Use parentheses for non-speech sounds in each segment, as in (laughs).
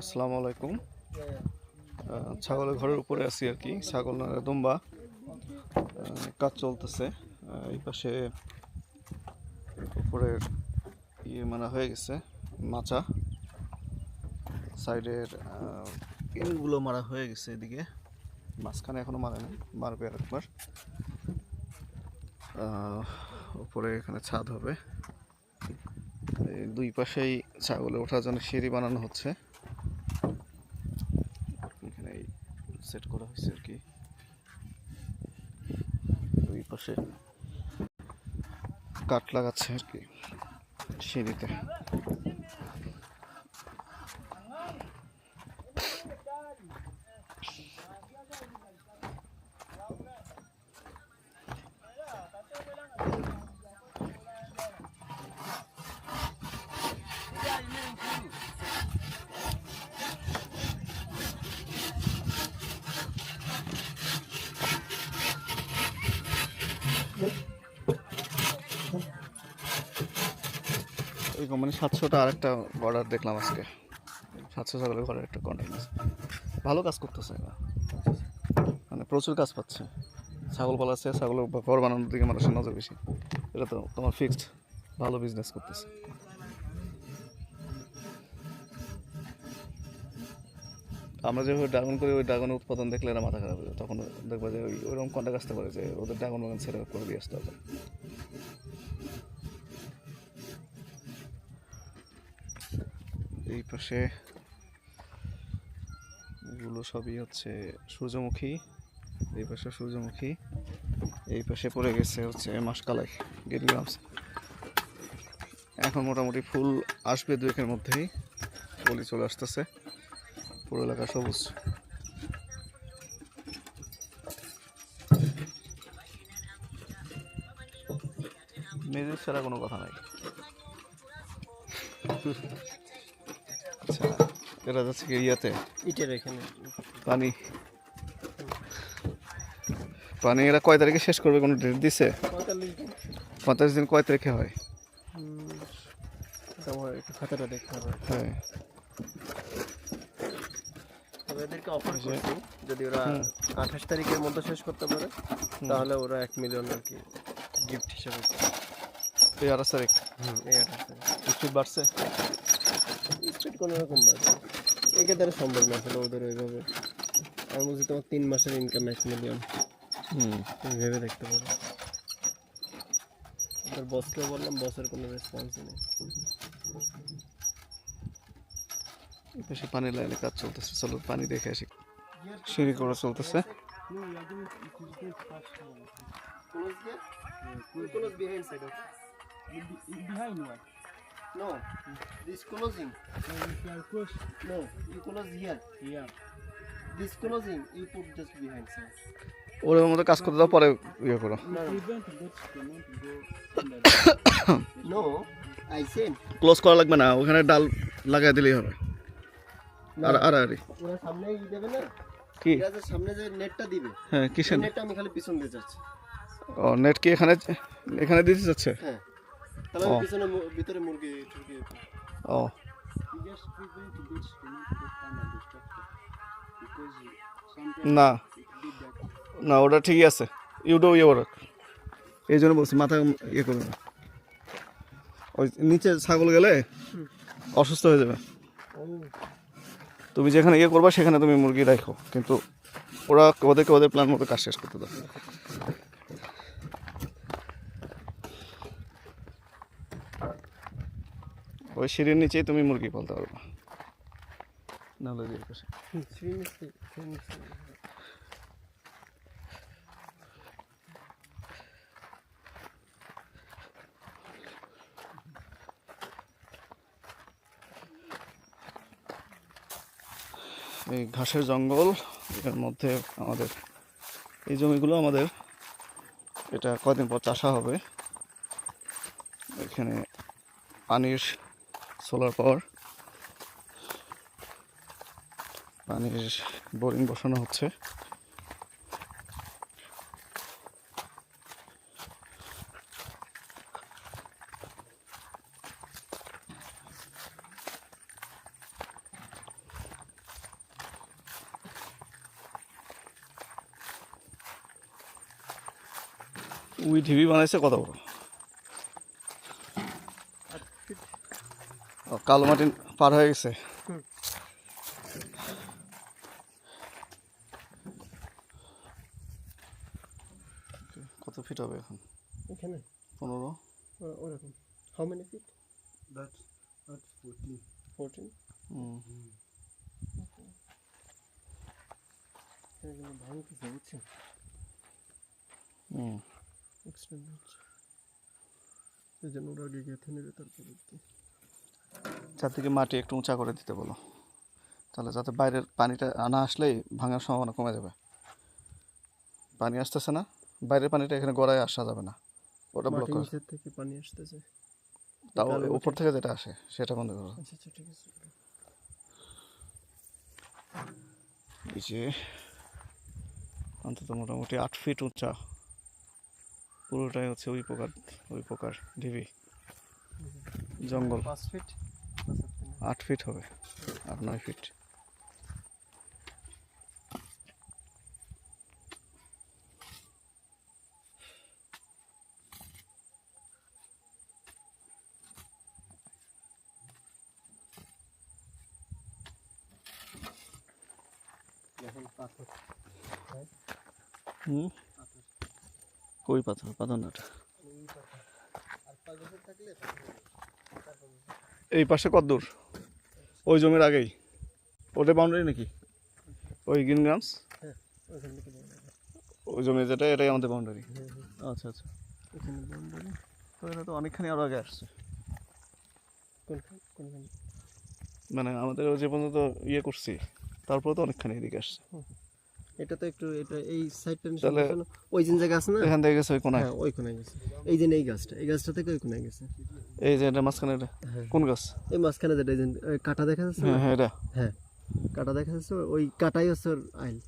আসসালামু আলাইকুম। ছাগলের ঘরের উপরে আছি আর কি। ছাগল না, দুম্বা। কাজ চলতেছে। এই পাশে উপরের ইয়ে মারা হয়ে গেছে, মাচা। সাইডের ইনগুলো মারা হয়ে গেছে এদিকে। মাঝখানে এখনও মারা নেই, মারবে আর একবার। উপরে এখানে ছাদ হবে। দুই পাশেই ছাগলে ওঠার জন্য সিঁড়ি বানানো হচ্ছে এখানে সেট করা হয়েছে আর কি। দুই পাশে কাঠ লাগাচ্ছে আর কি সিঁড়িতে। এই কোম্পানি সাতশোটা আরেকটা অর্ডার দেখলাম আজকে। সাতশো ছাগলের ঘরের একটা কন্ট্যাক্ট আছে। ভালো কাজ করতেছে এরা। মানে প্রচুর কাজ পাচ্ছে। ছাগল পালাচ্ছে ছাগলের ঘর বানানোর দিকে মানুষের নজর বেশি। এটা তো তোমার ফিক্সড ভালো বিজনেস করতেছে। আমরা যেভাবে ড্রাগন করি ওই ড্রাগনের উৎপাদন দেখলে এরা মাথা খারাপ হয়ে। তখন দেখবা যে ওই ওইরকম কন্ট্যাক্ট আসতে পারে যে ওদের ড্রাগন বাগান ছেড়ে করে দিয়ে আসতে হবে। এই পাশে এগুলো সবই হচ্ছে সূর্যমুখী, এই পাশে সূর্যমুখী, এই পাশে পড়ে গেছে হচ্ছে মাসকালাই গেটগ্রামস এখন মোটামুটি ফুল আসবে দুয়েকের মধ্যেই কলি চলে আসতেছে, পুরো এলাকা সবুজ। মেয়েদের ছাড়া কোনো কথা নাই। এরা যাচ্ছে ইয়াতে? ইটের এখানে। পানি। পানি এরা কয় তারিখে শেষ করবে? কোনো ডেট দিছে? পঁয়তাল্লিশ দিন। কয় তারিখে হয়? খাতাটা দেখতে হবে। হ্যাঁ। এদেরকে অফার করছি যদি ওরা আঠাশ তারিখের মধ্যে শেষ করতে পারে তাহলে ওরা এক মিলিয়ন আর কি গিফট হিসেবে এই আঠাশ তারিখ? হুম এই আঠাশ তারিখ। বাড়ছে? স্পিড কোনো রকম বাড়বে একে দ্বারা সম্ভব না আসলে ওদের ওইভাবে আমি বলছি তোমার তিন মাসের ইনকাম এক মিলিয়ন হুম তুমি ভেবে দেখতে পারো ওদের বসকেও বললাম বসের কোনো রেসপন্সই নেই বেশি পানি লাইনে কাজ চলতেছে চলো পানি দেখে আসি সিঁড়ি করে চলতেছে Close there? We close behind side of behind what? No, this closing. So if you are close, No, you close here. yeah. This closing, you put just behind side. ওর মতো কাজ করতে দাও পরে ইয়ে করো No, I said. ক্লোজ করা লাগবে না ওখানে ডাল লাগাই দিলেই হবে আর আর আরে ওরা সামনে ই দেবে না কি এরা যে সামনে যে নেটটা দিবে হ্যাঁ কিসের নেটটা আমি খালি পিছন দিয়ে যাচ্ছি ও নেট কি এখানে এখানে দিতে যাচ্ছে হ্যাঁ তাহলে ও। পিছনে ভিতরে মুরগি টুরগি না. না ওটা ঠিকই আছে। ইউডো ইয়ে ওরা এই জন্য বলছি মাথা ইয়ে করবে না। ওই নিচে ছাগল গেলে অসুস্থ হয়ে যাবে। তুমি যেখানে ইয়ে করবা সেখানে তুমি মুরগি রাখো। কিন্তু ওরা ওদেরকে ওদের প্ল্যান মতো কাজ শেষ করতে দাও। ওই সিঁড়ির নিচেই তুমি মুরগি পালতে পারবা। এই ঘাসের জঙ্গল, এর মধ্যে আমাদের, এই জমিগুলো আমাদের, এটা কদিন পর চাষা হবে। এখানে পানির সোলার পাওয়ার পানির বোরিং বসানো হচ্ছে। উই ঢিবি বানাইছে কত বড় ও, কালো মাটি পার হয়ে গেছে। কত ফিট হবে এখন? এখানে? পনেরো। ওরকম। How many feet that's fourteen. Fourteen হুম। ভাঙতেছে বুঝছেন? হুম। হচ্ছে এই জন্য ওরা আগে গেঁথে নেবে তারপরে চারদিকে মাটি একটু উঁচা করে দিতে বলো। তাহলে যাতে বাইরের পানিটা না আসলেই ভাঙার সম্ভাবনা কমে যাবে। পানি আসতেছে না বাইরের পানিটা এখানে গড়ায় আসা যাবে না। ওটা ব্লক করে। থেকে পানি আসতেছে। তাও উপর থেকে যেটা আসে সেটা বন্ধ করো। আচ্ছা আচ্ছা ঠিক আছে। এই যে অন্তত মোটামুটি আট ফিট উঁচা। পুরোটাই হচ্ছে ওই প্রকার ওই প্রকার ঢিবি। জঙ্গল। পাঁচ ফিট আট ফিট হবে আট নয় ফিট হুম? কই পাথর? পাথর নাটা আর থাকলে এই পাশে কত দূর? ওই জমির আগেই। ওটা বাউন্ডারি নাকি? ওই গ্রিন গ্রামস। ওই জমি যেটা এটাই আমাদের বাউন্ডারি। আচ্ছা আচ্ছা। তো এটা তো অনেকখানি আরও আগে আসছে। মানে আমাদের ওই যে পর্যন্ত ইয়ে করছি তারপরে তো অনেকখানি এদিকে আসছে। এটা তো একটু এটা এই সাইডটা তাহলে- ওই যে জায়গা আছে না? এখান থেকে গেছে ওই কোনায়। হ্যাঁ ওই কোনায় গেছে। এই যে এই গাছটা এই গাছটা থেকে ওই কোনায় গেছে। এই যে এটা মাঝখানে এটা। হ্যাঁ। কোন গাছ? এই মাঝখানে যেটা এই যে কাটা দেখা যাচ্ছে? হ্যাঁ হ্যাঁ এটা। হ্যাঁ কাটা দেখা যাচ্ছে ওই কাটাই হচ্ছে ওর আইল।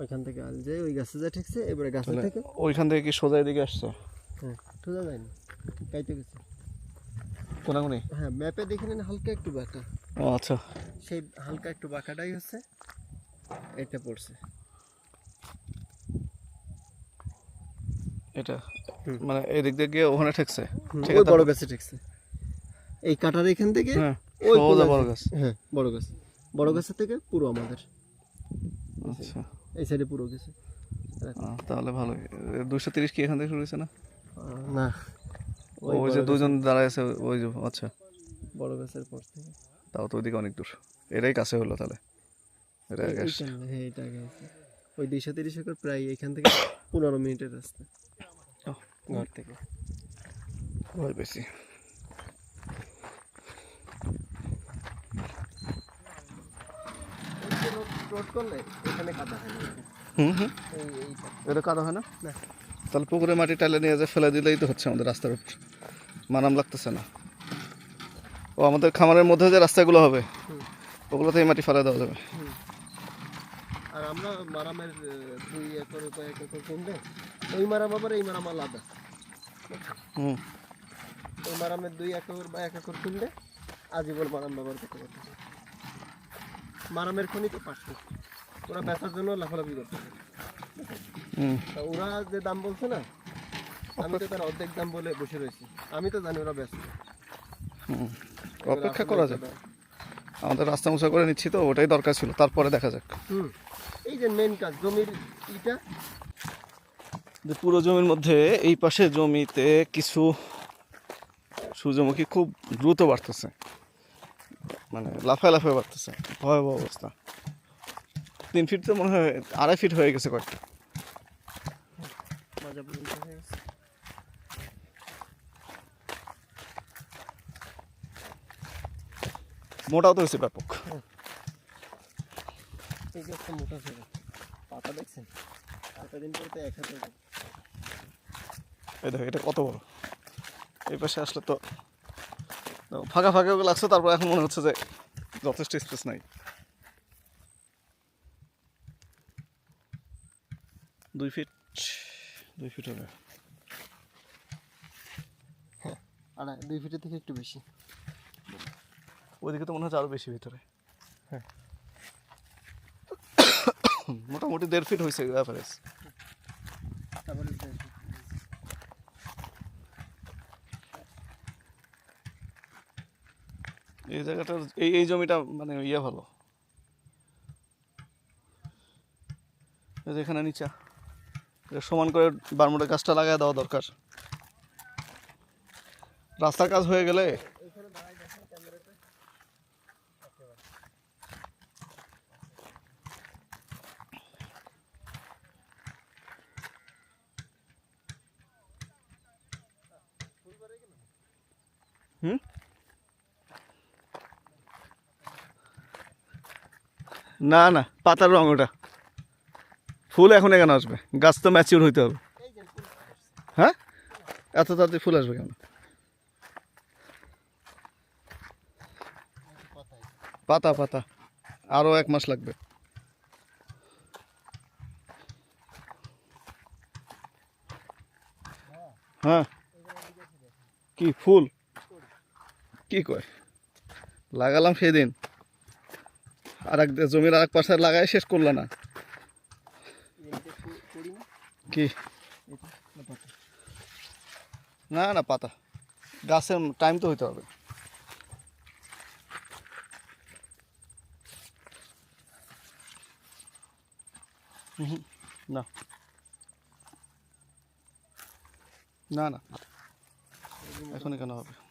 ওইখান থেকে আইল যে ওই গাছে যা ঠিকছে এবারে গাছের থেকে ওইখান থেকে কি সোজা এদিকে আসছে? হ্যাঁ সোজা যায়নি কাইতে গেছে। কোনাকুনি? হ্যাঁ ম্যাপে দেখে নিন হালকা একটু বাঁকা। ও আচ্ছা। সেই হালকা একটু বাঁকাটাই হচ্ছে এটা পড়ছে। এটা মানে এদিক দিয়ে গিয়ে ওখানে ঠেকছে। ঠিক আছে বড় গাছে ঠিকছে। এই কাটার এখান থেকে হ্যাঁ সোজা বড় গাছ। হ্যাঁ বড় গাছ। বড় গাছের থেকে পুরো আমাদের। আচ্ছা। এই সাইডে পুরো গেছে। তাহলে ভালোই দুশো তিরিশ কি এখান থেকে শুরু হয়েছে না? না। ওই যে দুজন দাঁড়ায় আছে ওই যে আচ্ছা। বড় গাছের পর থেকে। তাও তো ওইদিকে অনেক দূর। এটাই কাছে হলো তাহলে। এটা আগে হ্যাঁ এটা আগে ওই দুইশো তিরিশ একর প্রায় এখান থেকে পনেরো মিনিটের রাস্তা। ঘর থেকে। হয় বেশি। এটা কাদা হয় না? তাহলে পুকুরে মাটি টালে নিয়ে যে ফেলে দিলেই তো হচ্ছে আমাদের রাস্তার উপর। মানাম লাগতেছে না। ও আমাদের খামারের মধ্যে যে রাস্তাগুলো হবে হুম। ওগুলোতে মাটি ফেলে দেওয়া যাবে। আর আমরা মারামের দুই একর কয়েক একর কিনলে ওই মারাম আবার এই মারাম আলাদা। হুম। ওই মারামের দুই একর বা এক একর কিনলে আজীবন মারাম ব্যবহার করতে পারতেছে মারামের খনি তো পাঁচশো ওরা বেচার জন্য লাফালাফি করতেছে তা ওরা যে দাম বলছে না আমি তো তার অর্ধেক দাম বলে বসে রয়েছি। আমি তো জানি ওরা ব্যস্ত। হুম। অপেক্ষা করা যাক। আমাদের রাস্তা মোছা করে নিচ্ছি তো ওটাই দরকার ছিল। তারপরে দেখা যাক। হুম। এই যে মেন কাজ জমির ইটা যে পুরো জমির মধ্যে এই পাশে জমিতে কিছু সূর্যমুখী খুব দ্রুত বাড়তেছে। মানে লাফায় লাফায় বাড়তেছে। ভয়াবহ অবস্থা। তিন ফিট তো মনে হয় আড়াই ফিট হয়ে গেছে কয়েকটা। মোটাও তো হয়েছে ব্যাপক। পাতা দেখছেন? পাতা দিন পরে তো এক হাতে এই দেখো এটা কত বড়? এই পাশে আসলে তো ফাঁকা ফাঁকা লাগছে তারপর এখন মনে হচ্ছে যে যথেষ্ট স্পেস নাই। দুই ফিট দুই ফিট হবে। হ্যাঁ আড়াই দুই ফিটের থেকে একটু বেশি। ওইদিকে তো মনে হচ্ছে আরও বেশি ভিতরে। হ্যাঁ। মোটামুটি দেড় ফিট হয়েছে অ্যাভারেজ এই জায়গাটার এই এই জমিটা মানে ইয়ে ভালো। এখানে নিচা। এটা সমান করে বারমুডা গাছটা লাগায় দেওয়া দরকার। রাস্তার কাজ হয়ে গেলে হুম? না না, পাতার রং ওটা। ফুল এখন কেন আসবে। গাছ তো ম্যাচিউর হইতে হবে। হ্যাঁ? এত তাড়াতাড়ি ফুল আসবে কেন? পাতা পাতা। আরও এক মাস লাগবে। হ্যাঁ? কি ফুল? কি কয়? লাগালাম সেদিন। আর এক জমির আর এক পাশে লাগাই শেষ করলে না। কি? না না, পাতা। গাছের টাইম তো হইতে হবে। না। না না। এখনই কেন হবে।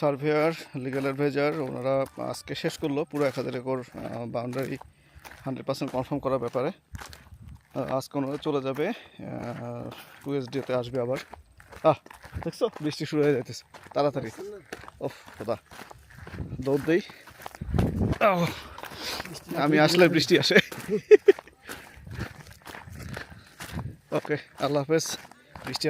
সার্ভেয়ার লিগাল অ্যাডভাইজার ওনারা আজকে শেষ করল পুরো এক হাজার acre boundary hundred percent confirm করার ব্যাপারে। আজকে ওনারা চলে যাবে টুএসডিতে আসবে আবার। আহ, দেখছ? বৃষ্টি শুরু হয়ে যাইতেছে। তাড়াতাড়ি। ওফ দাদা দৌড় দেই। আমি আসলে বৃষ্টি আসে। (laughs) ওকে, আল্লাহ হাফেজ। বৃষ্টি